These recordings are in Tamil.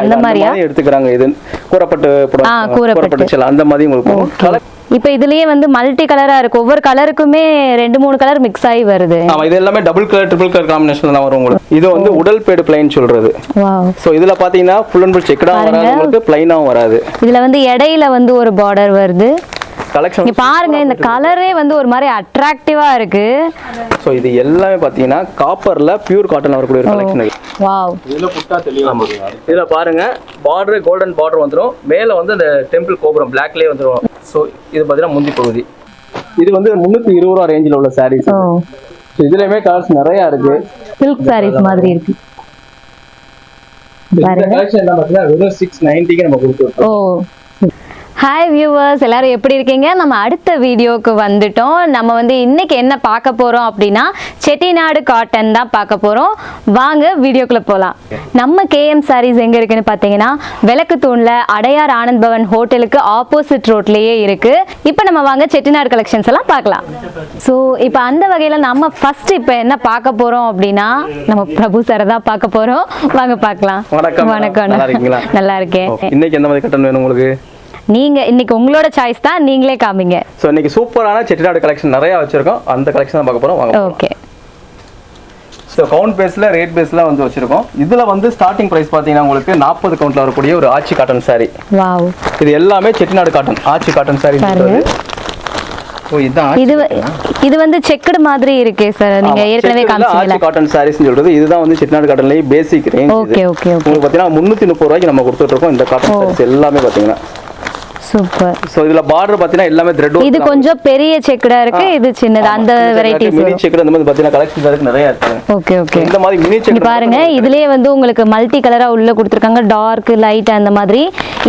அந்த மாதிரியா? எடுத்துக்கிறாங்க. இது கூறப்பட்டு. கூறப்பட்டு. சில அந்த மாதிரி உங்களுக்கு இப்போ இதுலயே வந்து மல்டி கலரா இருக்கு. ஒவ்வொரு கலருக்குமே ரெண்டு மூணு கலர் மிக்ஸ் ஆகி வருது. ஆமா இது எல்லாமே double colour triple colour combination தான் வரும் உங்களுக்கு. இது வந்து உடல் பேடு பிளைன் சொல்றது. சோ இதுல பாத்தீங்கன்னா ஃபுல் அண்ட் ஃபுல் செக்கடா வராது உங்களுக்கு பிளைனாவும் வராது. இதுல வந்து இடையில வந்து ஒரு பார்டர் வருது. கலெக்ஷன் பாருங்க இந்த கலரே வந்து ஒரு மாதிரி அட்ராக்டிவா இருக்கு. சோ இது எல்லாமே பாத்தீங்கன்னா காப்பர்ல பியூர் காட்டன் வரக்கூடிய ஒரு கலெக்ஷன் வாவ் இதுல புட்டா தெளிவா இதுல பாருங்க பார்டர் கோல்டன் பார்டர் வந்துரும். மேல வந்து அந்த டெம்பிள் கோபுரம் பிளாக்லயே வந்துரும். சோ இது பாத்தீங்கன்னா முந்தி பகுதி. இது வந்து முன்னூத்தி இருபது ரூபா ரேஞ்சில் உள்ள சாரீஸ் இதுலயுமே கலர்ஸ் நிறைய இருக்கு. சில்க் சாரீஸ் மாதிரி இருக்கு. இந்த கலெக்ஷன் என்ன பாத்தீங்கன்னா வெறும் சிக்ஸ் நைன்ட்டிக்கு நம்ம கொடுத்துருக்கோம் ஓ. ஹாய் வியூவர்ஸ் எல்லாரும் எப்படி இருக்கீங்க? நம்ம அடுத்த வீடியோக்கு வந்துட்டோம். நம்ம வந்து இன்னைக்கு என்ன பார்க்க போறோம் அப்படின்னா செட்டிநாடு காட்டன் தான் பார்க்க போறோம். வாங்க வீடியோக்குள்ள போகலாம் நம்ம கேஎம் சாரீஸ் எங்க இருக்குன்னு பார்த்தீங்கன்னா விளக்கு தூண்ல அடையார் ஆனந்த் பவன் ஹோட்டலுக்கு ஆப்போசிட் ரோட்லயே இருக்கு. இப்போ நம்ம வாங்க செட்டிநாடு கலெக்ஷன்ஸ் எல்லாம் பார்க்கலாம். ஸோ இப்போ அந்த வகையில் நம்ம ஃபர்ஸ்ட் இப்போ என்ன பார்க்க போறோம் அப்படின்னா நம்ம பிரபு சாரை தான் பார்க்க போறோம். வாங்க பார்க்கலாம். வணக்கம். வணக்கம். நல்லா இருக்கேன். இன்னைக்கு எந்த மாதிரி கட்டன் வேணும் உங்களுக்கு? நீங்க இன்னைக்கு உங்களோட சாய்ஸ் தான் நீங்களே காமிங்க. ஸோ இன்னைக்கு சூப்பரான செட்டிநாடு கலெக்ஷன் நிறைய வச்சிருக்கோம். அந்த கலெக்ஷன் தான் பார்க்க போறோம். வாங்க ஓகே ஸோ கவுண்ட் பேஸ்ல ரேட் பேஸ்ல வந்து வச்சிருக்கோம். இதுல வந்து ஸ்டார்டிங் பிரைஸ் பாத்தீங்கன்னா உங்களுக்கு நாற்பது கவுண்ட்ல வரக்கூடிய ஒரு ஆச்சி காட்டன் வாவ் இது எல்லாமே செட்டிநாடு காட்டன் ஆச்சி காட்டன் பாருங்க. ஓ இதுதான் இது இது வந்து செக்குடு மாதிரி இருக்கே சார் நீங்க ஏற்கனவே காமிச்சீங்கல ஆச்சி காட்டன் சாரீஸ் சொல்றது. இதுதான் வந்து Chettinad காட்டன்லயே basic range okay okay okay உங்களுக்கு பாத்தீங்கன்னா முந்நூத்தி முப்பது ரூபாய்க்கு நம்ம கொடுத்துட்டு இருக்கோம் இந்த காட்டன் சாரீஸ் எல்லாமே பாத்தீங்கன்னா சூப்பர் ஸோ இதுல பார்டர் பாத்தீங்கன்னா எல்லாமே த்ரெட் இது கொஞ்சம் பெரிய செக்குடா இருக்கு. இது சின்னது அந்த வெரைட்டிஸ் மினி வரும். செக் அந்த மாதிரி பாத்தீங்கன்னா கலெக்ஷன் இருக்கு நிறைய இருக்கு. ஓகே ஓகே இந்த மாதிரி மினி இங்க செக் பாருங்க. இதுலயே வந்து உங்களுக்கு மல்டி கலரா உள்ள கொடுத்துருக்காங்க. டார்க் லைட் அந்த மாதிரி.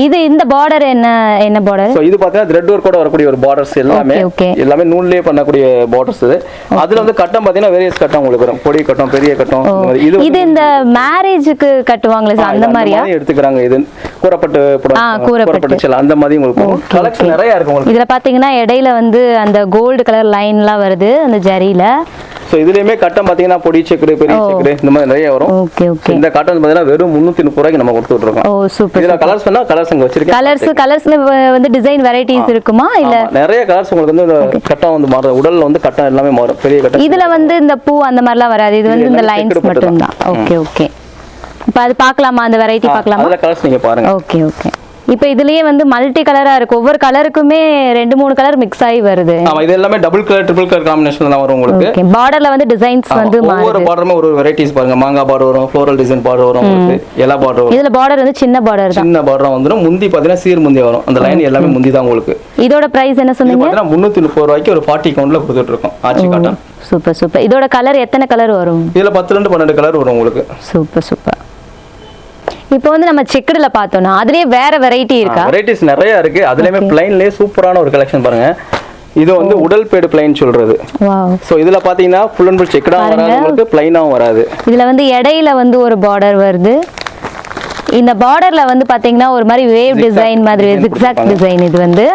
இது இந்த பார்டர் என்ன என்ன பார்டர் ஸோ இது பார்த்தீங்கன்னா த்ரெட் ஒர்க்கோட வரக்கூடிய ஒரு பார்டர்ஸ் எல்லாமே. எல்லாமே நூல்லேயே பண்ணக்கூடிய பார்டர்ஸ் இது. அதுல வந்து கட்டம் பார்த்தீங்கன்னா வேரியஸ் கட்டம் உங்களுக்கு வரும். பொடி கட்டம் பெரிய கட்டம். இது இது இந்த மேரேஜுக்கு கட்டுவாங்களே அந்த மாதிரியா? எடுத்துக்கிறாங்க. இது கூரப்பட்டு. கூரப்பட்டு அந்த மாதிரி உங்களுக்கு கலெக்ஷன் நிறைய இருக்கு உங்களுக்கு. இதுல பாத்தீங்கன்னா இடையில வந்து அந்த கோல்டு கலர் லைன்லாம் வருது அந்த ஜரியில. ஸோ இதுலயுமே கட்டம் பார்த்தீங்கன்னா பொடி செக்குடு பெரிய செக்குடு இந்த மாதிரி நிறைய வரும். ஓகே ஓகே இந்த காட்டன் பார்த்தீங்கன்னா வெறும் முந்நூற்றி முப்பது ரூபாய்க்கு நம்ம கொடுத்துட்டு இருக்கோம் ஓ சூப்பர் இதுல கலர்ஸ் பண்ணா கலர்ஸ் அங்க வச்சிருக்கேன். கலர்ஸ் கலர்ஸ்ல வந்து டிசைன் வெரைட்டிஸ் இருக்குமா இல்ல? நிறைய கலர்ஸ் உங்களுக்கு வந்து கட்டம் வந்து மாறும் உடல்ல வந்து கட்டம் எல்லாமே மாறும். பெரிய கட்டம் இதுல வந்து இந்த பூ அந்த மாதிரிலாம் வராது. இது வந்து இந்த லைன்ஸ் checked மட்டும் தான் ஓகே ஓகே இப்போ அது பார்க்கலாமா? அந்த வெரைட்டி பார்க்கலாமா? அதுல கலர்ஸ் நீங்க பாருங்க. ஓகே ஓகே இப்போ இதுலயே வந்து மல்டி கலரா இருக்கு. ஒவ்வொரு கலருக்குமே ரெண்டு மூணு கலர் மிக்ஸ் ஆகி வருது. ஆமா இது எல்லாமே double colour triple colour combination தான் வரும் உங்களுக்கு. ஓகே பார்டர்ல வந்து டிசைன்ஸ் வந்து ஒவ்வொரு பார்டருமே ஒரு வெரைட்டிஸ் பாருங்க. மாங்காய் பார்டர் வரும் ஃப்ளோரல் டிசைன் பார்டர் வரும் உங்களுக்கு. எல்லா பார்டர் வரும். இதுல பார்டர் வந்து சின்ன பார்டர் தான். சின்ன பார்டர் வந்துடும் முந்தி பாத்தீங்கன்னா சீர் முந்தி வரும். அந்த லைன் எல்லாமே முந்தி தான் உங்களுக்கு. இதோட பிரைஸ் என்ன சொன்னீங்க? பாத்தீங்கன்னா முந்நூத்தி முப்பது ரூபாய்க்கு ஒரு ஃபார்ட்டி கவுண்ட்ல கொடுத்துட்டு இருக்கோம். ஆச்சி காட்டன் சூப்பர் சூப்பர் இதோட கலர் எத்தனை கலர் வரும்? இதுல பத்து ரெண்டு பன்னெண்டு கலர் வரும் உங்களுக்கு. சூப்பர் சூப்பர் இப்போ வந்து நம்ம செக்குடுல பார்த்தோம்னா அதுலயே வேற வெரைட்டி இருக்கா? வெரைட்டிஸ் நிறைய இருக்கு. அதுலயுமே பிளைன்லயே சூப்பரான ஒரு கலெக்ஷன் பாருங்க. இது வந்து உடல் பேடு பிளைன் சொல்றது. சோ இதுல பாத்தீங்கன்னா ஃபுல் அண்ட் ஃபுல் செக்கடா வராது. உங்களுக்கு பிளைனாவும் வராது. இதுல வந்து இடையில வந்து ஒரு பார்டர் வருது. இந்த பார்டர்ல வந்து பாத்தீங்கன்னா ஒரு மாதிரி வேவ் டிசைன் மாதிரி ஜிக்ஸாக். டிசைன் இது வந்து.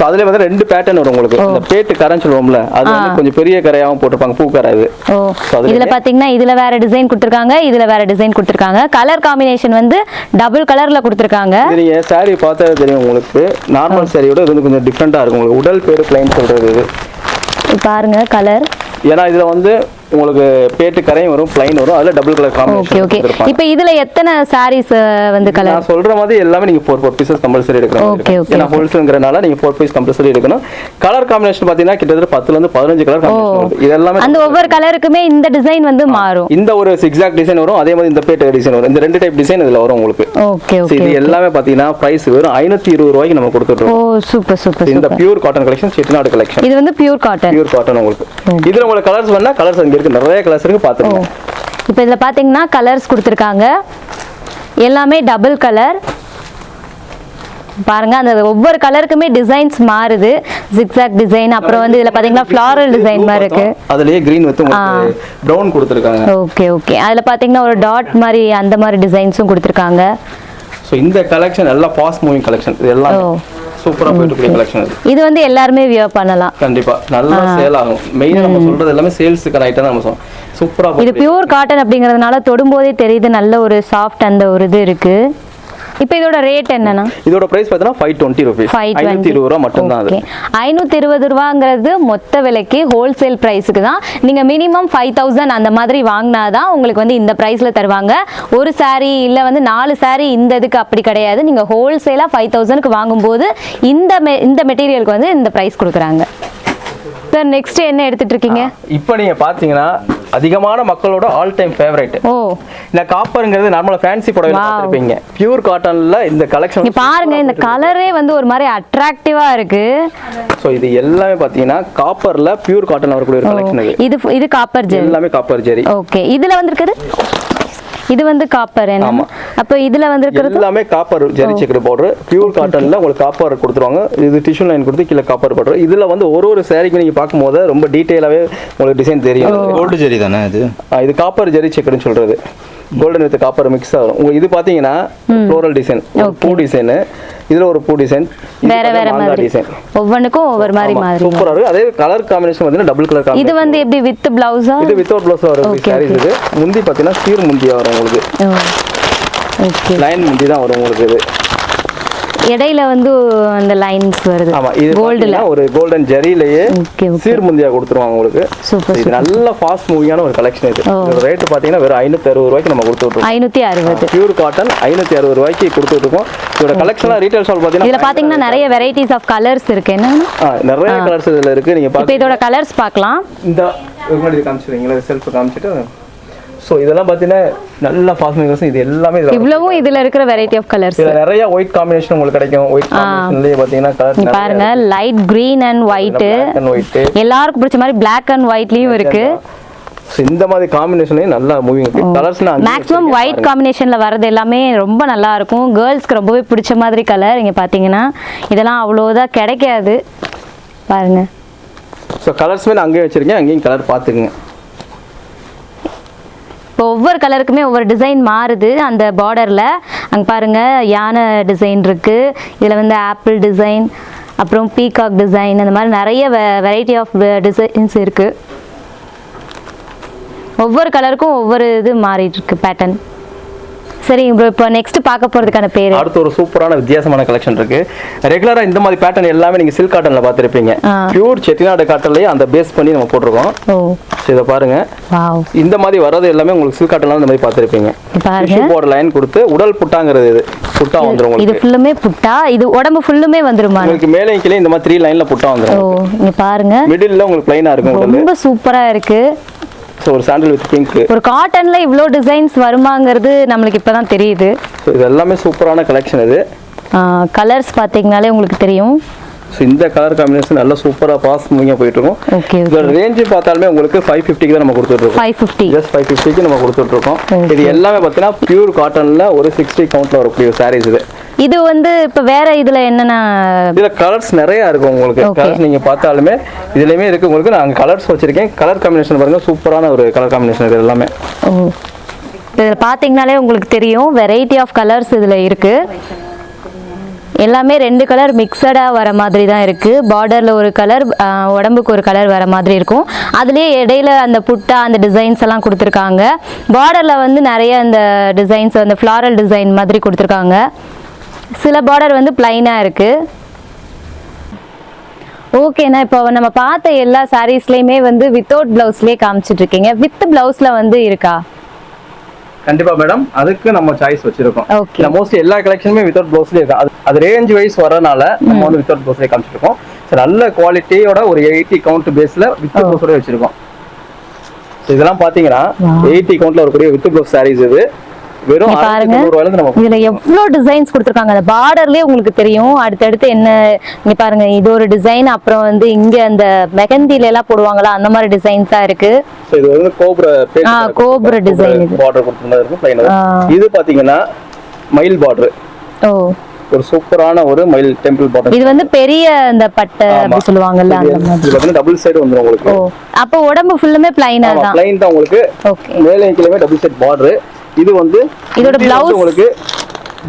ஸோ அதுல வந்து ரெண்டு பேட்டர்ன் வரும் உங்களுக்கு. இந்த பேட்டு கரைன்னு சொல்லுவோம்ல அது வந்து கொஞ்சம் பெரிய கரையாவும் போட்டிருப்பாங்க பூ கரை இது இதுல பாத்தீங்கன்னா இதுல வேற டிசைன் கொடுத்திருக்காங்க இதுல வேற டிசைன் கொடுத்திருக்காங்க. கலர் காம்பினேஷன் வந்து டபுள் கலர்ல கொடுத்திருக்காங்க. நீங்க saree பார்த்தா தெரியும் உங்களுக்கு. நார்மல் சாரியோட இது வந்து கொஞ்சம் டிஃப்ரெண்டா இருக்கும் உங்களுக்கு. உடல் பேரு பிளைன் சொல்றது இது. பாருங்க கலர் ஏன்னா இதுல வந்து உங்களுக்கு பேட்டு கரையும் வரும் பிளைன் வரும். அதுல double colour okay combination okay இருப்பாங்க இப்போ இதுல எத்தனை சாரீஸ் வந்து கலர் நான் சொல்ற மாதிரி எல்லாமே நீங்க ஃபோர் ஃபோர் பீசஸ் கம்பல்சரி எடுக்கணும் Okay, okay, ஏன்னா ஹோல்சேல்ங்கிறனால நீங்க ஃபோர் பீஸ் கம்பல்சரி எடுக்கணும். கலர் காம்பினேஷன் பாத்தீங்கன்னா கிட்டத்தட்ட பத்துல இருந்து பதினஞ்சு கலர் காம்பினேஷன் வருது. இது எல்லாமே அந்த ஒவ்வொரு கலருக்குமே இந்த டிசைன் வந்து மாறும். இந்த ஒரு சிக்ஸாக் டிசைன் வரும் அதே மாதிரி இந்த பேட்டு டிசைன் வரும். இந்த ரெண்டு டைப் டிசைன் இதுல வரும் உங்களுக்கு. ஓகே ஓகே இது எல்லாமே பாத்தீங்கன்னா பிரைஸ் வெறும் ஐநூத்தி இருபது ரூபாய்க்கு நம்ம கொடுத்துட்டு ஓ சூப்பர் சூப்பர் இந்த pure cotton collection Chettinad collection இது வந்து பியூர் காட்டன் பியூர் காட்டன் உங்களுக்கு. இதுல உங்களுக்கு கலர்ஸ் வேணா கலர்ஸ் அங்க இருக்கு நிறைய கலர்ஸ் இருக்கு பாத்துருங்க இப்போ இதில் பார்த்தீங்கன்னா கலர்ஸ் கொடுத்துருக்காங்க. எல்லாமே டபுள் கலர் பாருங்க அந்த ஒவ்வொரு கலருக்குமே டிசைன்ஸ் மாறுது. ஜிக்ஸாக் டிசைன் அப்புறம் வந்து இதில் பார்த்தீங்கன்னா ஃப்ளாரல் டிசைன் மாதிரி இருக்கு. அதுலயே கிரீன் உங்களுக்கு பிரவுன் கொடுத்துருக்காங்க. ஓகே ஓகே அதில் பார்த்தீங்கன்னா ஒரு டாட் மாதிரி அந்த மாதிரி டிசைன்ஸும் கொடுத்துருக்காங்க. ஸோ இந்த கலெக்ஷன் எல்லாம் ஃபாஸ்ட் மூவிங் கலெக்ஷன் இது எல்லாம். சூப்பரா போயிட்டு இருக்க கலெக்ஷன் இது இது வந்து எல்லாருமே வியர் பண்ணலாம். கண்டிப்பா. நல்லா சேல் ஆகும். மெயினா நம்ம சொல்றது எல்லாமே சேல்ஸுக்கான ஐட்டம் நம்ம சொல்றோம். சூப்பரா இது பியூர் காட்டன் அப்படிங்கறதுனால தொடும்போதே தெரியுது நல்ல ஒரு சாஃப்ட் அந்த ஒரு இது இருக்கு. இப்போ இதோட ரேட் என்னன்னா இதோட பிரைஸ் பார்த்தீங்கன்னா ஃபைவ் டுவெண்ட்டி ருபீஸ் ஃபைவ் ஐநூத்தி இருபது ரூபா மட்டும்தான் அது. ஓகே ஐநூற்றி இருபது ரூபாங்கிறது மொத்த விலைக்கு ஹோல்சேல் ப்ரைஸுக்கு தான். நீங்கள் மினிமம் ஃபைவ் தௌசண்ட் அந்த மாதிரி வாங்கினா தான் உங்களுக்கு வந்து இந்த ப்ரைஸில் தருவாங்க. ஒரு saree இல்லை வந்து நாலு saree இந்த இதுக்கு அப்படி கிடையாது. நீங்கள் ஹோல்சேலாக ஃபைவ் தௌசண்ட்க்கு வாங்கும்போது இந்த மெ இந்த மெட்டீரியலுக்கு வந்து இந்த ப்ரைஸ் கொடுக்குறாங்க. சார் நெக்ஸ்ட் என்ன எடுத்துட்டு இருக்கீங்க? இப்போ நீங்க பாத்தீங்கன்னா அதிகமான மக்களோட ஆல் டைம் ஃபேவரட் ஓ. இந்த காப்பருங்கிறது நார்மலா ஃபேன்சி புடவை. பார்த்துருப்பீங்க. பியூர் காட்டன்ல இந்த கலெக்ஷன் பாருங்க இந்த கலரே வந்து ஒரு மாதிரி அட்ராக்டிவா இருக்கு. ஸோ இது எல்லாமே பாத்தீங்கன்னா காப்பர்ல பியூர் காட்டன் வரக்கூடிய ஒரு கலெக்ஷன் இது இது காப்பர் ஜெல் எல்லாமே காப்பர் ஜெரி ஓகே இதுல வந்திருக்குது? இது வந்து காப்பர் என்ன? ஆமா. அப்போ இதுல வந்திருக்கிறது எல்லாமே copper zari checker powder pure காட்டன்ல உங்களுக்கு காப்பர் கொடுத்துருவாங்க. இது டிஷ்யூ லைன் கொடுத்து கீழே காப்பர் பவுடர் இதுல வந்து ஒரு ஒரு சாரிக்கு நீங்க பார்க்கும்போது ரொம்ப டீட்டெயிலாவே உங்களுக்கு டிசைன் தெரியும். கோல்டு ஜெரி தானே இது? இது காப்பர் ஜெரி செக்கர்னு சொல்றது. கோல்டன் வித் காப்பர் மிக்ஸ் ஆகும் உங்க இது பாத்தீங்கன்னா ஃப்ளோரல் டிசைன் பூ டிசைன் இதுல ஒரு பூ டிசைன் வேற வேற மாதிரி. டிசைன் ஒவ்வொன்றுக்கும் ஒவ்வொரு மாதிரி மாதிரி சூப்பரா இருக்கு. அதே கலர் காம்பினேஷன் பார்த்தீங்கன்னா டபுள் கலர் இது வந்து எப்படி வித் பிளவுஸா இது வித்தவுட் ப்ளவுஸ் வர Okay, சாரீஸ் இது. முந்தி பாத்தீங்கன்னா சீர் முந்தியா வரும் உங்களுக்கு. லைன் முந்தி தான் வரும் உங்களுக்கு இது. இடையில வந்து அந்த லைன்ஸ் வருது. ஆமா இது கோல்டுல பாத்தீங்கன்னா ஒரு கோல்டன் ஜெரிலேயே ஓகே ஓகே சீர் முந்தியா கொடுத்துருவாங்க உங்களுக்கு. சூப்பர் இது நல்ல ஃபாஸ்ட் மூவியான ஒரு கலெக்ஷன் இது. ரேட் பாத்தீங்கன்னா வெறும் ஐநூத்தி அறுபது ரூபாய்க்கு நம்ம கொடுத்துட்டு ஐநூத்தி அறுபது. பியூர் காட்டன் ஐநூத்தி அறுபது ரூபாய்க்கு கொடுத்துட்டு இருக்கோம். இதோட கலெக்ஷன் ரீட்டைல் ஷாப் இதுல பாத்தீங்கன்னா பாத்தீங்கன்னா நிறைய வெரைட்டிஸ் ஆஃப் கலர்ஸ் இருக்கு. என்ன நிறைய கலர்ஸ் இதுல இருக்கு. நீங்க இப்போ பாக்க இதோட கலர்ஸ் பார்க்கலாம். இந்த முன்னாடி காமிச்சிருக்கீங்களா? செல்ஃப் காமிச்சிட்டு ஸோ இதெல்லாம் பார்த்தீங்கன்னா நல்ல ஃபாஸ்ட் மேக்கர்ஸ் இது எல்லாமே இவ்வளவும் இதுல இருக்கிற வெரைட்டி ஆஃப் கலர்ஸ் இதுல நிறைய ஒயிட் காம்பினேஷன் உங்களுக்கு கிடைக்கும். ஒயிட் காம்பினேஷன்லயே பாத்தீங்கன்னா கலர் பாருங்க light green and white and white எல்லாருக்கும் பிடிச்ச மாதிரி Black அண்ட் ஒயிட்லயும் இருக்கு. இந்த மாதிரி காம்பினேஷன்லயும் நல்லா மூவிங் கலர்ஸ்னா மேக்ஸிமம் ஒயிட் காம்பினேஷன்ல வர்றது எல்லாமே ரொம்ப நல்லா இருக்கும். கேர்ள்ஸ்க்கு ரொம்பவே பிடிச்ச மாதிரி கலர் இங்க பாத்தீங்கன்னா. இதெல்லாம் அவ்வளோதான் கிடைக்காது. பாருங்க. ஸோ கலர்ஸ்மே நான் அங்கேயே வச்சிருக்கேன். அங்கேயும் கலர் பார்த்துக்குங்க இப்போ ஒவ்வொரு கலருக்குமே ஒவ்வொரு டிசைன் மாறுது. அந்த பார்டரில் அங்கே பாருங்க யானை டிசைன் இருக்குது இதில் வந்து ஆப்பிள் டிசைன் அப்புறம் பீகாக் டிசைன் அந்த மாதிரி நிறைய வெரைட்டி ஆஃப் டிசைன்ஸ் இருக்குது ஒவ்வொரு கலருக்கும் ஒவ்வொரு இது மாறிட்டுருக்கு பேட்டர்ன் சரிங்க ப்ரோ இப்போ நெக்ஸ்ட் பார்க்க போறதுக்கான பேர். அடுத்து ஒரு சூப்பரான வித்தியாசமான கலெக்ஷன் இருக்கு. ரெகுலரா இந்த மாதிரி பேட்டர்ன் எல்லாமே நீங்க சில்க் காட்டன்ல பார்த்திருப்பீங்க. பியூர் செட்டிநாடு காட்டன்லயே அந்த பேஸ் பண்ணி நம்ம போட்டிருக்கோம். ஸோ இதை பாருங்க. வாவ். இந்த மாதிரி வர்றது எல்லாமே உங்களுக்கு சில்க் காட்டன்ல இந்த மாதிரி பார்த்திருப்பீங்க. டிஷ்யூ போர்டு லைன் கொடுத்து உடல் புட்டாங்கிறது இது. புட்டா வந்துரும் இது உங்களுக்கு ஃபுல்லுமே புட்டா? இது உடம்பு ஃபுல்லுமே வந்துருமா? உங்களுக்கு மேலே கீழே இந்த மாதிரி த்ரீ லைன்ல புட்டா ஓ வந்துரும் இங்க பாருங்க. மிடில்ல உங்களுக்கு பிளைனா இருக்கும் ரொம்ப சூப்பரா இருக்கு. ஸோ ஒரு சாண்டில் வித் பிங்க் ஒரு காட்டன்ல இவ்வளோ டிசைன்ஸ் வருமாங்கிறது நம்மளுக்கு இப்பதான் தெரியுது. ஸோ இது எல்லாமே சூப்பரான கலெக்ஷன் இது. கலர்ஸ் பார்த்தீங்கனாலே உங்களுக்கு தெரியும். ஸோ இந்த கலர் காம்பினேஷன் நல்லா சூப்பரா பாஸ் மூவிங்க போயிட்டு இருக்கும் இதோட ரேஞ்சு பார்த்தாலுமே உங்களுக்கு ஃபைவ் ஃபிஃப்டிக்கு தான் நம்ம கொடுத்துட்டு இருக்கோம் ஃபைவ் ஃபிஃப்டி ஜஸ்ட் ஃபைவ் ஃபிஃப்டிக்கு நம்ம கொடுத்துட்டு இருக்கோம் இது எல்லாமே பார்த்தீங்கன்னா பியூர் காட்டன்ல ஒரு சிக்ஸ்டி கவுண்ட்ல வரக்கூடிய சாரீஸ் இது. இது வந்து இப்போ வேற இதுல என்னென்ன? இதுல கலர்ஸ் நிறைய இருக்கும் உங்களுக்கு. கலர்ஸ் நீங்க பார்த்தாலுமே இதுலயுமே இருக்கு உங்களுக்கு. நான் கலர்ஸ் வச்சிருக்கேன். கலர் காம்பினேஷன் பாருங்க. சூப்பரான ஒரு கலர் காம்பினேஷன் இது எல்லாமே. இதில் பார்த்தீங்கனாலே உங்களுக்கு தெரியும். வெரைட்டி ஆஃப் கலர்ஸ் இதில் இருக்கு. எல்லாமே ரெண்டு கலர் மிக்சடாக வர மாதிரி தான் இருக்குது பார்டரில் ஒரு கலர் உடம்புக்கு ஒரு கலர் வர மாதிரி இருக்கும். அதுலேயே இடையில அந்த புட்டா அந்த டிசைன்ஸ் எல்லாம் கொடுத்துருக்காங்க. பார்டரில் வந்து நிறைய அந்த டிசைன்ஸ் அந்த ஃப்ளாரல் டிசைன் மாதிரி கொடுத்துருக்காங்க. சில பார்டர் வந்து பிளைனாக இருக்குது ஓகேண்ணா இப்போ நம்ம பார்த்த எல்லா சாரீஸ்லேயுமே வந்து வித்தவுட் ப்ளவுஸ்லேயே காமிச்சிட்டு இருக்கீங்க. வித் ப்ளவுஸில் வந்து இருக்கா? கண்டிப்பா மேடம் அதுக்கு நம்ம சாய்ஸ் வச்சிருக்கோம். Okay. மோஸ்ட்லி எல்லா கலெக்ஷனுமே வித்தவுட் ப்ளவுஸ்லேயே இருக்கு? அது ரேஞ்ச் வைஸ் வரனால நம்ம வந்து வித்தவுட் ப்ளவுஸ்லேயே காமிச்சிருக்கோம். நல்ல குவாலிட்டியோட ஒரு எயிட்டி கவுண்ட் பேஸ்ல வித் ப்ளவுஸோட வச்சிருக்கோம். இதெல்லாம் பாத்தீங்கன்னா எயிட்டி கவுண்ட்ல வரக்கூடிய வித் ப்ளவுஸ் சாரீஸ் இது. வெறும் பாருங்க. இதுல எவ்வளோ டிசைன்ஸ் கொடுத்துருக்காங்க. அந்த பார்டர்லயே உங்களுக்கு தெரியும். அடுத்தடுத்து என்ன இங்க பாருங்க இது ஒரு டிசைன் அப்புறம் வந்து இங்க அந்த மெகந்தில எல்லாம் போடுவாங்களா அந்த மாதிரி டிசைன்ஸா இருக்கு. இது வந்து கோபுர ஆ, கோபுர design இது. பார்டர் கொடுத்துருந்தா. இது பாத்தீங்கன்னா மயில் பார்டர் ஓ. ஒரு சூப்பரான ஒரு மயில் டெம்பிள் பார்டர் இது வந்து பெரிய அந்த பட்டை அப்படி சொல்லுவாங்கல்ல அந்த மாதிரி. இது பாத்தீங்கன்னா டபுள் சைடு வந்துரும் உங்களுக்கு. ஓ. அப்போ உடம்பு ஃபுல்லுமே பிளைனா தான். பிளைன் தான் உங்களுக்கு. ஓகே மேலே கீழே டபுள் சைட் பார்டர் இது வந்து இதோட blouse? உங்களுக்கு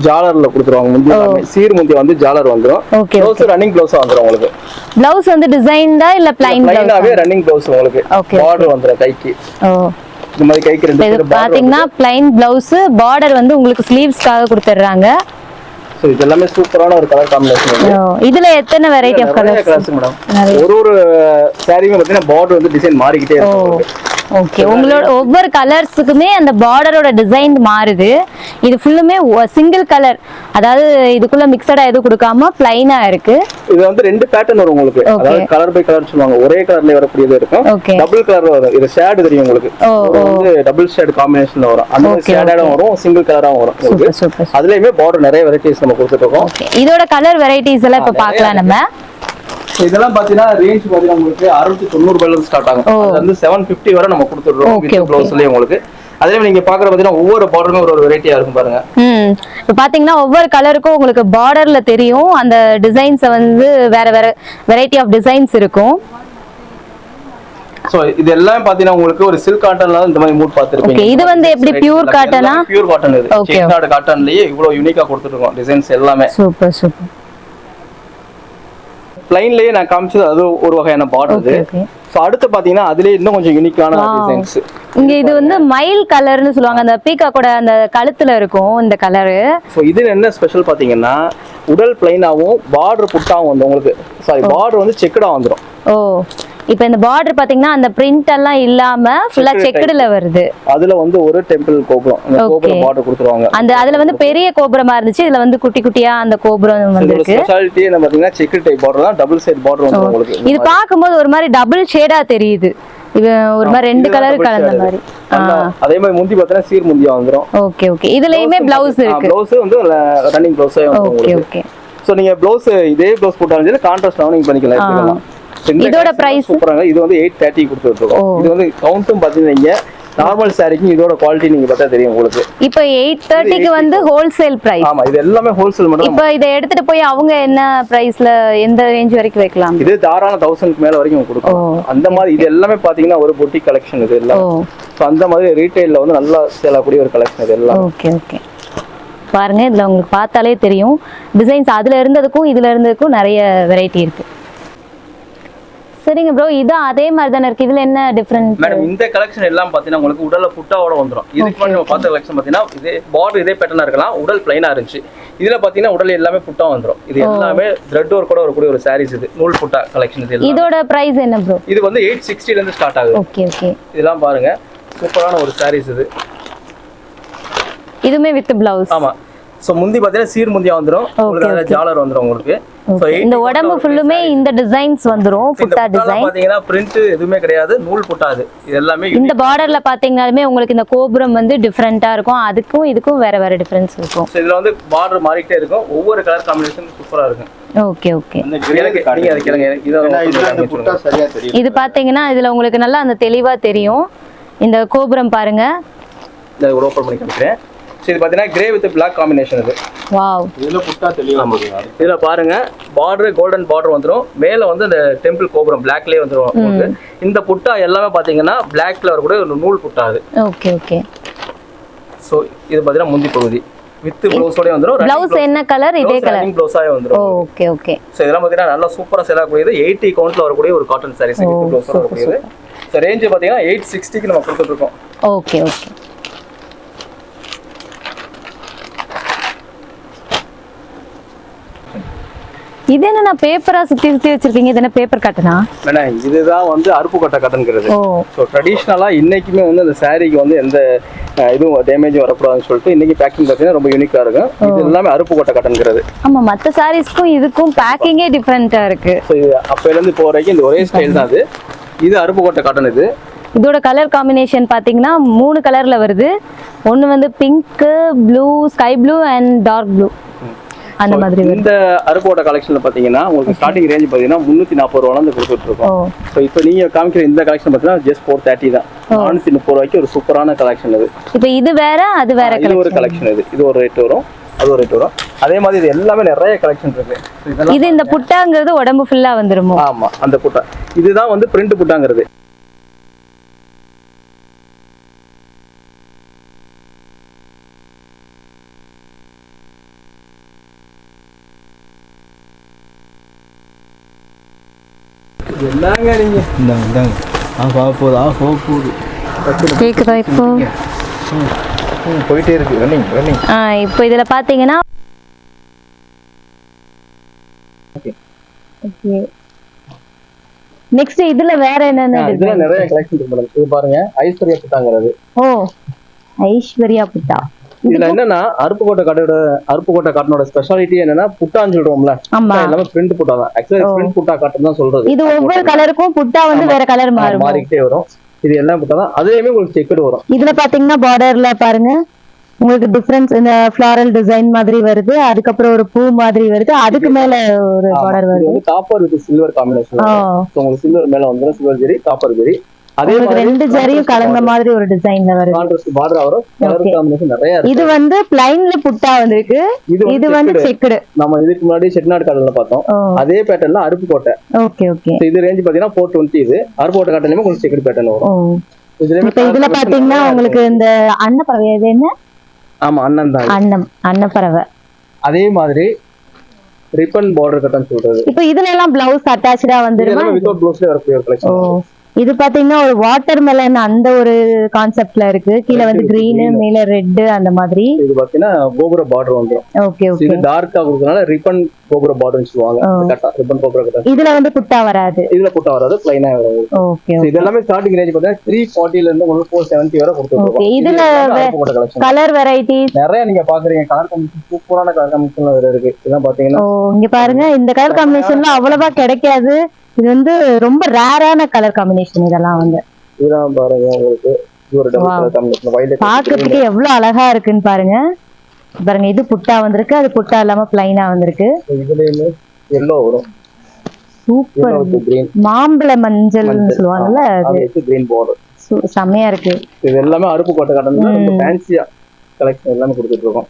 ஜாலர்ல கொடுத்துருவாங்க. முந்தி. சீர் முந்தி வந்து ஜாலர் வந்துரும். ஓகே ப்ளவுஸ் ரன்னிங் ப்ளவுஸ் வந்துரும் உங்களுக்கு. பிளவுஸ் வந்து டிசைன்டா இல்ல பிளைன் பிளவுஸ் பிளைனாவே ரன்னிங் ப்ளவுஸ் உங்களுக்கு. பார்டர் வந்துரும் கைக்கு. இந்த மாதிரி கைக்கு ரெண்டு இது பாத்தீங்கன்னா பிளைன் பிளவுஸ் பார்டர் வந்து உங்களுக்கு ஸ்லீவ்ஸ்க்காக கொடுத்துட்றாங்க ஸோ இது எல்லாமே சூப்பரான ஒரு கலர் காம்பினேஷன் இதுல எத்தனை வெரைட்டி ஆஃப் கலர்ஸ் மேடம் ஒரு ஒரு சாரியுமே பார்த்தீங்கன்னா பார்டர் வந்து டிசைன் மாறிக்கிட்டே இருக்கும். ஓகே உங்களோட ஒவ்வொரு கலர்ஸுக்குமே அந்த பார்டரோட டிசைன் மாறுது. இது ஃபுல்லுமே சிங்கிள் கலர் அதாவது இதுக்குள்ள மிக்சடா எதுவும் கொடுக்காம பிளைனா இருக்கு. இது வந்து ரெண்டு பேட்டர்ன் வரும் உங்களுக்கு. அதாவது கலர் பை கலர் சொல்லுவாங்க. ஒரே கலர்ல வரக்கூடியது இருக்கும். டபுள் கலர் வரும். இது ஷேடு தெரியும் உங்களுக்கு. வந்து டபுள் ஷேட் காம்பினேஷன்ல வரும். அந்த ஷேடாவும் வரும். சிங்கிள் கலராவும் வரும் அதுலயுமே பார்டர் நிறைய வெரைட்டிஸ் நம்ம கொடுத்துட்டு இருக்கோம். இதோட கலர் வெரைட்டிஸ் எல்லாம் இப்ப பார்க்கலாம் நம்ம. இதெல்லாம் பாத்தீங்கன்னா ரேஞ்ச் பாத்தீங்கன்னா உங்களுக்கு அறுநூத்தி தொண்ணூறு ரூபாயில ஸ்டார்ட் ஆகும். அது வந்து செவன் பிப்டி வரை நம்ம கொடுத்துடுறோம் வித். ப்ளவுஸ்லயே உங்களுக்கு. அதே நீங்க பாக்குற பாத்தீங்கன்னா ஒவ்வொரு பார்டருமே ஒரு ஒரு வெரைட்டியா இருக்கும் பாருங்க. இப்போ பாத்தீங்கன்னா ஒவ்வொரு கலருக்கும் உங்களுக்கு பார்டர்ல தெரியும். அந்த டிசைன்ஸ் வந்து வேற வேற வெரைட்டி ஆஃப் டிசைன்ஸ் இருக்கும். சோ இது எல்லாமே பாத்தீங்கன்னா உங்களுக்கு ஒரு சில்க் காட்டன்ல இந்த மாதிரி மூட் பாத்துருப்பீங்க இது வந்து எப்படி? Cotton ஆ? பியூர் காட்டன் இது. செட்டிநாடு காட்டன்லயே இவ்வளவு யூனிக்கா கொடுத்துருக்கோம் டிசைன்ஸ் எல்லாமே. சூப்பர் சூப்பர் பிளைன்லயே நான் காமிச்சது அது ஒரு வகையான பார்டர் இது சோ அடுத்து பாத்தீங்கன்னா அதுலயே இன்னும் கொஞ்சம் யூனிக்கான. டிசைன்ஸ் இங்க இது வந்து மயில் கலர்னு சொல்லுவாங்க. அந்த பீகாக்கோட அந்த கழுத்துல இருக்கும் இந்த கலரு ஸோ இது என்ன ஸ்பெஷல் பாத்தீங்கன்னா உடல் பிளைனாவும் பார்டர் புட்டாவும் வந்து உங்களுக்கு சாரி பார்டர் வந்து செக்குடா வந்துரும். ஓ இப்போ இந்த பார்டர் பாத்தீங்கன்னா அந்த பிரிண்ட் எல்லாம் இல்லாம ஃபுல்லா செக்குடுல வருது. அதுல வந்து ஒரு டெம்பிள் கோபுரம். அந்த. கோபுரம் பார்டர் கொடுத்துருவாங்க. அந்த அதுல வந்து பெரிய கோபுரமா இருந்துச்சு. இதுல வந்து குட்டி குட்டியா அந்த கோபுரம் வந்திருக்கு. ஸ்பெஷாலிட்டி என்ன பாத்தீங்கன்னா செக்கு டைப் பார்டர் தான். டபுள் சைடு பார்டர் வந்து உங்களுக்கு. இது பார்க்கும்போது ஒரு மாதிரி டபுள் ஷேடா தெரியுது. இது ஒரு மாதிரி ரெண்டு கலர் கலந்த. மாதிரி. அதே மாதிரி முந்தி பார்த்தீங்கன்னா சீர் முந்தியா வந்துரும் ஓகே ஓகே இதுலயுமே பிளவுஸ் இருக்கு. ப்ளவுஸ் வந்து ரன்னிங் ப்ளவுஸே வந்து ஓகே ஓகே ஸோ நீங்க ப்ளவுஸ் இதே ப்ளவுஸ் போட்டாலும் சரி கான்ட்ராஸ்ட் நீங்க பண்ணிக்கலாம் இதோட price? சூப்பராங்க. இது வந்து எயிட் தேர்ட்டி கொடுத்துருக்கோம். இது வந்து கவுண்ட்டும் பார்த்தீங்கன்னா நார்மல் சாரிக்கும் இதோட குவாலிட்டி நீங்க பார்த்தா தெரியும் உங்களுக்கு. இப்போ எயிட் தேர்ட்டிக்கு வந்து ஹோல்சேல் பிரைஸ் ஆமா இது எல்லாமே ஹோல்சேல் மட்டும் இப்போ இதை எடுத்துட்டு போய் அவங்க என்ன பிரைஸ்ல எந்த ரேஞ்ச் வரைக்கும் வைக்கலாம்? இது தாராள தௌசண்ட் மேல வரைக்கும் கொடுக்கும். அந்த மாதிரி இது எல்லாமே பாத்தீங்கன்னா ஒரு பொட்டி கலெக்ஷன் இது எல்லாம். அந்த மாதிரி ரீட்டைல்ல வந்து நல்லா சேல் ஆகக்கூடிய ஒரு கலெக்ஷன் இது எல்லாம். Okay okay. பாருங்க இதுல உங்களுக்கு பார்த்தாலே தெரியும். டிசைன்ஸ் அதுல இருந்ததுக்கும் இதுல இருந்ததுக்கும் நிறைய வெரைட்டி இருக்கு. சரிங்க ப்ரோ இது அதே மாதிரி தானே இருக்கு. இதுல என்ன டிஃப்ரெண்ட் மேடம் இந்த கலெக்ஷன் எல்லாம் பாத்தீங்கன்னா உங்களுக்கு உடல்ல புட்டாவோட வந்துரும். இதுக்கு முன்னாடி நம்ம பார்த்த கலெக்ஷன் பாத்தீங்கன்னா இதே பார்டர் இதே பேட்டர்னா இருக்கலாம். உடல் பிளைனா இருந்துச்சு. இதுல பாத்தீங்கன்னா உடல் எல்லாமே புட்டா வந்துரும். இது எல்லாமே த்ரெட் ஒர்க் கூட வரக்கூடிய ஒரு சாரீஸ் இது. நூல் புட்டா கலெக்ஷன் இது இதோட பிரைஸ் என்ன ப்ரோ இது வந்து எயிட் சிக்ஸ்டில இருந்து ஸ்டார்ட் ஆகுது. ஓகே ஓகே இதெல்லாம் பாருங்க. சூப்பரான ஒரு சாரீஸ் இது. இதுமே வித் பிளவுஸ் ஆமா. சோ முந்தி பாத்தீங்கன்னா சீர் முந்தியா வந்துரும். உங்களுக்கு ஜாலர் வந்துரும் உங்களுக்கு. So, 80 இந்த உடம்பு ஃபுல்லுமே இந்த டிசைன்ஸ் வந்துரும். இந்த புட்டா டிசைன் பாத்தீங்கன்னா பிரிண்ட் எதுவுமே கிடையாது. நூல் புட்டா அது. இது எல்லாமே இந்த பார்டர்ல பாத்தீங்கன்னாலுமே உங்களுக்கு இந்த கோபுரம் வந்து டிஃப்ரெண்டா இருக்கும். அதுக்கும் இதுக்கும் வேற வேற டிஃபரன்ஸ் இருக்கும். So, இதுல வந்து பார்டர் மாறிக்கிட்டே இருக்கும். ஒவ்வொரு கலர் காம்பினேஷன் சூப்பரா இருக்கும். ஓகே ஓகே எனக்கு நீங்க அதை கேளுங்க எனக்கு இதை பாத்தீங்கன்னா இதுல உங்களுக்கு நல்லா அந்த தெளிவா தெரியும். இந்த கோபுரம் பாருங்க. இதை ஒரு ஓப்பன் பண்ணி காமிக்கிறேன். ஸோ இது பார்த்தீங்கன்னா கிரே வித் பிளாக் காம்பினேஷன் இது. வாவ் இதுல புட்டா தெளிவா தெரியும் இதுல பாருங்க பார்டர் கோல்டன் பார்டர் வந்துரும். மேல வந்து இந்த டெம்பிள் கோபுரம் பிளாக்லயே வந்துரும் உங்களுக்கு. இந்த புட்டா எல்லாமே பாத்தீங்கன்னா பிளாக்ல வரக்கூடிய ஒரு நூல் புட்டா அது. ஓகே ஓகே ஸோ இது பார்த்தீங்கன்னா முந்தி பகுதி. வித் ப்ளவுஸோடய வந்துரும் பிளவுஸ் என்ன கலர் இதே கலர் ரன்னிங் ப்ளவுஸாகவே வந்துரும் ஓகே ஓகே ஸோ இதெல்லாம் பார்த்தீங்கன்னா நல்லா சூப்பராக செல் ஆகக்கூடியது. எயிட்டி கவுண்ட்ல வரக்கூடிய ஒரு காட்டன் சாரீஸ் வித் ப்ளவுஸோட வரக்கூடியது. ஸோ ரேஞ்சு பார்த்தீங்கன்னா எயிட் சிக்ஸ்டிக்கு நம்ம கொடுத்துட்டு இருக்கோம். ஓகே ஓகே இது என்ன பேப்பரா சுத்தி சுத்தி வச்சிருக்கீங்க? இது என்ன பேப்பர் கட்டனா வேணா இதுதான் வந்து அருப்புக்கோட்டை காட்டன்ங்கிறது ஓ. ஸோ ட்ரெடிஷ்னலாக இன்னைக்குமே வந்து அந்த சாரீக்கு வந்து எந்த இதுவும் டேமேஜும் வரக்கூடாதுன்னு சொல்லிட்டு இன்னைக்கு பேக்கிங் பார்த்தீங்கன்னா ரொம்ப யூனிக்காக இருக்கும். இது எல்லாமே அருப்புக்கோட்டை காட்டன்ங்கிறது ஆமா மத்த சாரீஸ்க்கும் இதுக்கும் பேக்கிங்கே டிஃப்ரெண்டா இருக்கு. இது அப்போலேருந்து இப்போ வரைக்கும் இந்த ஒரே ஸ்டைல் தான் அது இது அருப்புக்கோட்டை காட்டன் இது. இதோட கலர் காம்பினேஷன் பாத்தீங்கன்னா மூணு கலர்ல வருது. ஒன்னு வந்து pink blue sky blue and dark blue அந்த மாதிரி இந்த அருப்புக்கோட்டை கலெக்ஷனில் பார்த்தீங்கன்னா உங்களுக்கு ஸ்டார்டிங் ரேஞ்ச் பார்த்தீங்கன்னா முந்நூற்றி நாற்பது ரூபா வந்து கொடுத்துட்டு இருக்கோம். ஸோ இப்போ நீங்கள் காமிக்கிற இந்த கலெக்ஷன் பார்த்தீங்கன்னா ஜஸ்ட் ஃபோர் தேர்ட்டி தான். நானூற்றி முப்பது ரூபாய்க்கு ஒரு சூப்பரான கலெக்ஷன் இது இப்போ இது வேற அது வேற இது ஒரு கலெக்ஷன் இது. இது ஒரு ரேட் வரும். அது ஒரு ரேட் வரும். அதே மாதிரி இது எல்லாமே நிறைய கலெக்ஷன் இருக்கு. இது இந்த புட்டாங்கிறது உடம்பு ஃபுல்லா வந்துருமோ? ஆமா அந்த புட்டா. இதுதான் வந்து பிரிண்ட் புட்டாங்கிறது. என்னங்க நீங்க. இந்தாங்க இந்தாங்க. ஆஃப் ஆக போகுது ஆஃப் ஆக போகுது. கேக்குதா இப்போ? போயிட்டே இருக்கு. ரன்னிங் ரன்னிங் ஆ இப்போ இதுல பாத்தீங்கன்னா நெக்ஸ்ட் இதுல வேற என்னென்ன இதுல? நிறைய கலெக்ஷன் இருக்கு மேடம் இது பாருங்க ஐஸ்வர்யா புட்டாங்கிறது ஓ ஐஸ்வர்யா புட்டா இதுல என்னன்னா அருப்புக்கோட்டை கடையோட அருப்புக்கோட்டை காட்டனோட ஸ்பெஷாலிட்டி என்னன்னா புட்டான்னு சொல்றோம்ல. எல்லாமே பிரிண்ட் புட்டா தான். ஆக்சுவலி. பிரிண்ட் புட்டா காட்டன் தான் சொல்றது. இது ஒவ்வொரு கலருக்கும் புட்டா வந்து. வேற கலர் மாறும். மாறிக்கிட்டே வரும். இது எல்லாம் புட்டா தான்? அதுலயுமே உங்களுக்கு செக்குடு வரும். இதுல பாத்தீங்கன்னா பார்டர்ல பாருங்க. உங்களுக்கு டிஃபரன்ஸ் இந்த ஃபிளாரல் டிசைன் மாதிரி வருது. அதுக்கப்புறம் ஒரு பூ மாதிரி வருது. அதுக்கு மேல ஒரு. பார்டர் வருது. காப்பர் வித் சில்வர் காம்பினேஷன் உங்களுக்கு சில்வர் மேல வந்துடும் சில்வர் ஜெரி காப்பர் ஜெரி அதே ரெண்டு ஜரியும் கலந்த மாதிரி ஒரு டிசைன்ல வருது கான்ட்ராஸ்ட் பார்டர் வரும். Colour Okay. காம்பினேஷன் நிறைய இருக்கு. இது வந்து பிளைன்ல புட்டா வந்திருக்கு. இது வந்து செக்குடு. நம்ம இதுக்கு முன்னாடி செட்டிநாடு காட்டன்ல பார்த்தோம். அதே பேட்டர்ன்ல அருப்புக்கோட்டை ஓகே ஓகே So இது ரேஞ்ச் பாத்தீங்கன்னா ஃபோர் டுவெண்ட்டி இது. அருப்புக்கோட்டை காட்டன்லயுமே உங்களுக்கு செக்குடு பேட்டர்ன் வரும். இப்ப இதுல பாத்தீங்கன்னா உங்களுக்கு. இந்த அன்னப்பறவை இது என்ன? ஆமா அண்ணன் தான் அன்னம் அன்னப்பறவை. அதே மாதிரி ரிப்பன் பார்டர் கட்டன் சொல்றது. இப்ப இதுல எல்லாம் பிளவுஸ் அட்டாச்சா இது வந்துருமா? வித்தவுட் ப்ளவுஸ்ல வரக்கூடிய கலெக்ஷன் இது பாத்தீங்கன்னா ஒரு வாட்டர் மெலன் அந்த ஒரு கான்செப்ட்ல இருக்கு. கீழே வந்து கிரீன். மேல ரெட் அந்த மாதிரி. இது பாத்தீங்கன்னா கோபுர பார்டர் வந்துரும். ஓகே ஓகே இது டார்க்கா கொடுக்கறனால ரிப்பன் கோபுர பார்டர்னு சொல்லுவாங்க. கட்டா ரிப்பன் கோபுர கட்டன் இதுல வந்து குட்டா வராது. இதுல புட்டா வராது பிளைனா வரும் ஓகே இது எல்லாமே ஸ்டார்டிங் ரேஞ்ச் பாத்தீங்கன்னா த்ரீ ஃபார்ட்டில இருந்து உங்களுக்கு ஃபோர் செவன்ட்டி வரை Okay, இதுல வே- கொடுத்துருக்கோம் கலெக்ஷன் கலர் வெரைட்டிஸ் நிறைய நீங்க பாக்குறீங்க. கலர் கமிஷன் சூப்பரான கலர் கமிஷன்ல வேற இருக்கு. இதெல்லாம் பாத்தீங்கன்னா இங்க பாருங்க இந்த கலர் காம்பினேஷன்ல அவ்வளவா கிடைக்காது. இது வந்து ரொம்ப ரேரான கலர் காம்பினேஷன் இதெல்லாம் வந்து. இதெல்லாம் பாருங்க உங்களுக்கு பாக்குறதுக்கு எவ்வளவு அழகா இருக்குன்னு பாருங்க. பாருங்க இது புட்டா வந்திருக்கு அது புட்டா இல்லாம பிளைனா வந்திருக்கு. சூப்பர் மாம்பழ மஞ்சள்னு சொல்லுவாங்கல்ல செம்மையா இருக்கு. இது எல்லாமே அருப்பு கோட்டை ம். ஃபேன்சியா கலெக்ஷன் எல்லாமே கொடுத்துட்டு இருக்கோம்.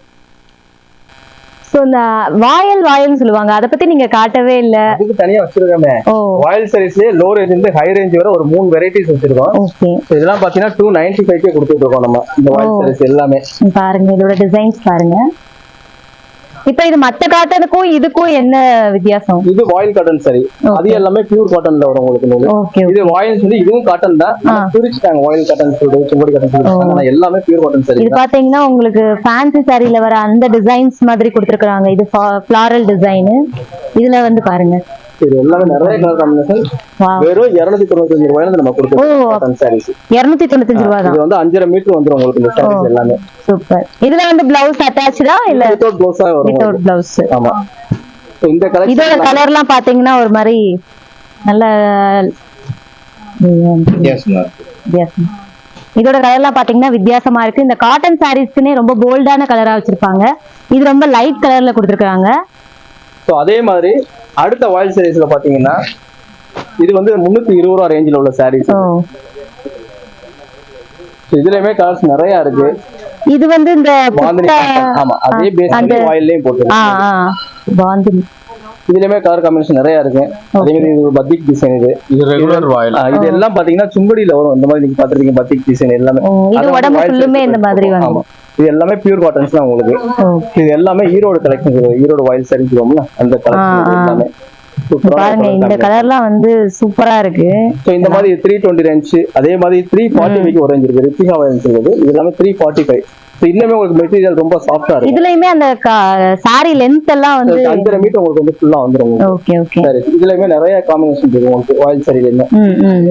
சோ இந்த வாயல் வாயல்னு சொல்லுவாங்க. அத பத்தி நீங்க காட்டவே இல்ல. அதுக்கு தனியா வச்சிருக்கோமே. ராயல் சைஸ்லயே லோ ரேஞ்ச் இருந்து ஹை ரேஞ்ச் வரை ஒரு மூணு வெரைட்டிஸ் வச்சிருக்கோம். இதெல்லாம் பாத்தீங்கன்னா டூ நைன்டி ஃபைவ்க்கே கொடுத்துட்டு இருக்கோம் நம்ம இந்த ராயல் ஓ. சைஸ் எல்லாமே. பாருங்க இதோட டிசைன்ஸ் பாருங்க. இப்ப இது மத்த காட்டனுக்கும் இதுக்கும் என்ன வித்தியாசம்? இது வாயில் காட்டன் சரி. அது எல்லாமே பியூர் காட்டன்ல வரும் உங்களுக்கு இது வாயில் சொல்லி இதுவும் காட்டன் தான். பிரிச்சுட்டாங்க வாயில் காட்டன் சொல்லிட்டு செம்படி காட்டன் ஆனா எல்லாமே பியூர் காட்டன் சரி இது பாத்தீங்கன்னா உங்களுக்கு ஃபேன்சி சாரில வர அந்த டிசைன்ஸ் மாதிரி கொடுத்துருக்காங்க இது ஃபிளாரல் டிசைன் இதுல வந்து பாருங்க. இது எல்லாமே நிறைய கலர் காம்பினேஷன் Wow. வெறும் இருநூத்தி தொண்ணூத்தஞ்சு ரூபாயில நம்ம காட்டன் சாரீஸ். இருநூத்தி தொண்ணூத்தஞ்சு ரூபா தான் இது வந்து அஞ்சரை மீட்டர் வந்துரும் உங்களுக்கு இந்த சாரீஸ் எல்லாமே. சூப்பர். இதுல வந்து பிளவுஸ் அட்டாச்சா இல்ல வித்தவுட் ப்ளவுஸா வரும் வித்தவுட் பிளவுஸ் ஆமா. So இந்த இதோட கலர்லாம் பாத்தீங்கன்னா ஒரு மாதிரி நல்ல வித்தியாசம் இதோட கலர்லாம் பாத்தீங்கன்னா வித்தியாசமா இருக்கு. இந்த காட்டன் சாரீஸ்க்குனே ரொம்ப போல்டான கலரா வச்சிருப்பாங்க. இது ரொம்ப லைட் கலர்ல கொடுத்துருக்காங்க ஸோ அதே மாதிரி அடுத்த வாயில் சாரீஸ்ல பாத்தீங்கன்னா இது வந்து முன்னூத்தி இருபது ரூபா ரேஞ்சில் உள்ள சாரீஸ் இதுலயுமே கலர்ஸ் நிறைய இருக்கு. இது வந்து இந்த. ஆமா அதே பேஸ் அந்த- பண்ணி வாயிலையும் போட்டு இதுலயுமே கலர் காம்பினேஷன் நிறைய இருக்கு. அதே மாதிரி இது பத்திக் டிசைன் இது. இது ரெகுலர் வாயில் இது எல்லாம் பாத்தீங்கன்னா சுங்குடியில வரும். இந்த மாதிரி நீங்க பாத்துருக்கீங்க பத்திக் டிசைன் எல்லாமே. இது உடம்பு ஃபுல்லுமே இந்த மாதிரி ஆமா. வந்து இது எல்லாமே பியூர் காட்டன்ஸ் தான் உங்களுக்கு. இது எல்லாமே ஈரோடு கலெக்ஷன் ஈரோடு வாயில் சரிஞ்சிருவோம்ல அந்த ஆ, கலெக்ஷன். எல்லாமே. பாருங்க இந்த கலர்லாம் வந்து சூப்பரா இருக்கு. ஸோ இந்த மாதிரி த்ரீ டுவெண்ட்டி ரேஞ்ச் அதே மாதிரி த்ரீ ஃபார்ட்டி ஃபைவ் ஒரு ரேஞ்ச் இருக்கு. ரித்திகா வயல்ஸ் இருக்குது இது எல்லாமே த்ரீ ஃபார்ட்டி ஃபைவ் இன்னுமே உங்களுக்கு மெட்டீரியல் ரொம்ப சாஃப்டா இருக்கும். இதுலயுமே அந்த சாரி லென்த் எல்லாம் வந்து So, அஞ்சரை மீட்டர் உங்களுக்கு வந்து ஃபுல்லா வந்துரும். ஓகே ஓகே சரி இதுலயுமே நிறைய காம்பினேஷன் இருக்கு உங்களுக்கு ஆயில் சரியில்லை ம் ம்.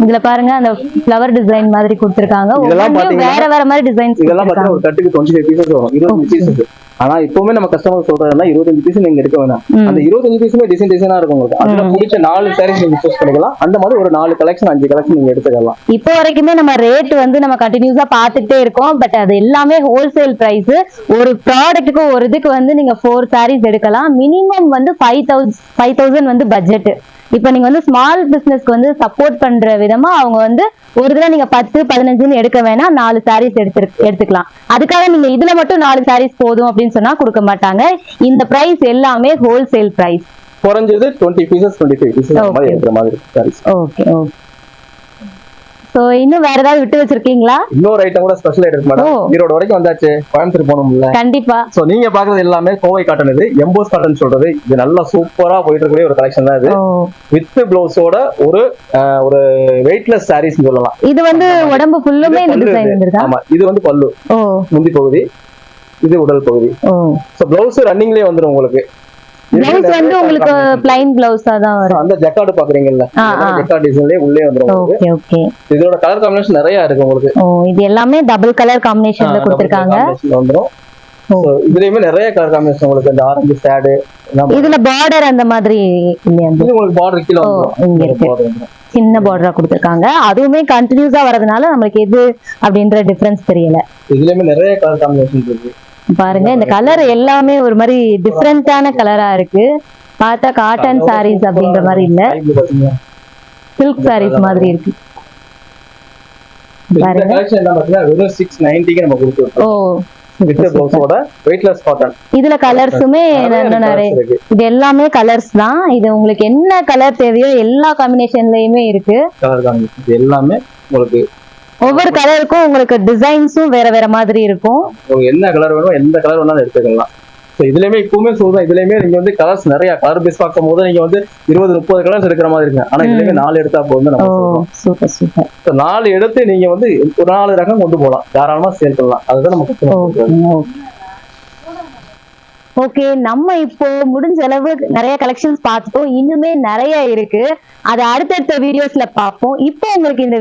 இதுல பாருங்க அந்த ஃப்ளவர் டிசைன் மாதிரி கொடுத்திருக்காங்க. பாத்தீங்கன்னா- வேற வேற மாதிரி டிசைன்ஸ் இதெல்லாம் பார்த்தீங்கன்னா ஒரு கட்டுக்கு டுவெண்ட்டி ஃபைவ் பீசஸ் வரும். இருபத்தஞ்சு பீசஸ் ஆனா இப்பவுமே நம்ம கஸ்டமர் சொல்றதுன்னா இருபத்தஞ்சு பீஸ் நீங்க எடுக்க வேணாம். அந்த இருபத்தஞ்சு பீஸுமே டிசைன் டிசைனா இருக்கும் உங்களுக்கு. அதுல பிடிச்ச நாலு சாரீஸ் நீங்க சூஸ் பண்ணிக்கலாம். அந்த மாதிரி ஒரு நாலு கலெக்ஷன் அஞ்சு கலெக்ஷன் நீங்க எடுத்துக்கலாம். இப்போ வரைக்குமே நம்ம ரேட் வந்து நம்ம கண்டினியூஸா பார்த்துட்டே இருக்கோம். பட் அது எல்லாமே ஹோல்சேல் பிரைஸ் ஒரு ப்ராடக்ட்டுக்கு ஒரு இதுக்கு வந்து நீங்க ஃபோர் சாரீஸ் எடுக்கலாம். மினிமம் வந்து ஃபைவ் தௌசண்ட் ஃபைவ் தௌசண்ட் வந்து பட்ஜெட் இப்போ நீங்க வந்து ஸ்மால் பிசினஸ்க்கு வந்து சப்போர்ட் பண்ற விதமா அவங்க வந்து ஒரு தடவை நீங்க பத்து பதினஞ்சுன்னு எடுக்க வேணாம் நாலு சாரீஸ் எடுத்து எடுத்துக்கலாம். அதுக்காக நீங்க இதுல மட்டும் நாலு சாரீஸ் போதும் அப்படின்னு சொன்னா கொடுக்க மாட்டாங்க. இந்த பிரைஸ் எல்லாமே ஹோல்சேல் பிரைஸ் குறைஞ்சது twenty pieces twenty five pieces மாதிரி. எடுக்கிற மாதிரி சாரீஸ் ஓகே ஓகே சோ இன்னும் வேற ஏதாவது விட்டு வச்சிருக்கீங்களா? இன்னொரு ஐட்டம் கூட ஸ்பெஷல் ஐட்டம் மேடம். ஈரோடு வரைக்கும் வந்தாச்சு. கோயம்புத்தூர் போகணும்ல கண்டிப்பா. சோ நீங்க பாக்குறது எல்லாமே கோவை காட்டன் இது. எம்போஸ் காட்டன் சொல்றது. இது நல்லா சூப்பரா போயிட்டு இருக்கக்கூடிய ஒரு கலெக்ஷன் தான் இது. வித் பிளவுஸோட ஒரு ஒரு வெயிட்லெஸ் சாரீஸ் சொல்லலாம். இது வந்து உடம்பு ஃபுல்லுமே இந்த டிசைன். வந்திருக்கா ஆமா. இது வந்து பல்லு. முந்தி பகுதி. இது உடல் பகுதி. சோ பிளவுஸ் ரன்னிங்லயே வந்துரும் உங்களுக்கு. பிளவுஸ் வந்து உங்களுக்கு பிளைன் பிளவுஸா தான் வரும். அந்த ஜக்கார்டு பாக்குறீங்கல்ல ஆ, ஆ. ஜக்கார்டு டிசைன்லயே உள்ளே வந்துரும் ஓகே ஓகே இதோட கலர் காம்பினேஷன் நிறைய இருக்கு உங்களுக்கு. ஓ இது எல்லாமே டபுள் கலர் காம்பினேஷன்ல கொடுத்திருக்காங்க. வந்துரும். இதுலயுமே நிறைய கலர் காம்பினேஷன் உங்களுக்கு. இந்த ஆரஞ்சு சேடு இதுல பார்டர் அந்த மாதிரி இல்லையா? உங்களுக்கு பார்டர் கீழே இங்க இருக்கு. சின்ன பார்டரா கொடுத்திருக்காங்க. அதுவுமே கண்டினியூஸா வரதுனால நம்மளுக்கு எது அப்படின்ற டிஃபரன்ஸ் தெரியல. இதுலயுமே நிறைய கலர் காம்பினேஷன் இருக்கு. பாருங்க இந்த கலர் எல்லாமே ஒரு மாதிரி டிஃப்ரெண்டான கலரா இருக்கு. பார்த்தா காட்டன் சாரீஸ் அப்படின்ற மாதிரி இல்ல? சில்க் சாரீஸ் மாதிரி இருக்கு. ஓ இதுல கலர்ஸுமே நிறைய இது எல்லாமே கலர்ஸ் தான். இது உங்களுக்கு என்ன கலர் தேவையோ எல்லா காம்பினேஷன்லயுமே இருக்கு. எல்லாமே உங்களுக்கு ஒவ்வொரு கலருக்கும் உங்களுக்கு டிசைன்ஸும் வேற வேற மாதிரி இருக்கும். உங்களுக்கு என்ன கலர் வேணும் எந்த கலர் வேணாலும் எடுத்துக்கலாம். ஸோ இதுலயுமே இப்பவுமே சொல்றேன். இதுலயுமே நீங்க வந்து கலர்ஸ் நிறைய கலர் பேஸ் பார்க்கும் போது நீங்க வந்து இருபது முப்பது கலர்ஸ் எடுக்கிற மாதிரி இருக்கு ஆனா இதுலயுமே நாலு எடுத்தா போதும் ஓ நம்ம நாலு எடுத்து நீங்க வந்து ஒரு நாலு ரகம் கொண்டு போகலாம். தாராளமா சேல் பண்ணலாம். அதுதான் customer ஓகே நம்ம இப்போ முடிஞ்ச அளவு நிறைய கலெக்ஷன்ஸ் பார்த்துட்டோம். இன்னுமே நிறைய இருக்கு. அதை அடுத்தடுத்த வீடியோஸ்ல பார்ப்போம். இப்போ உங்களுக்கு இந்த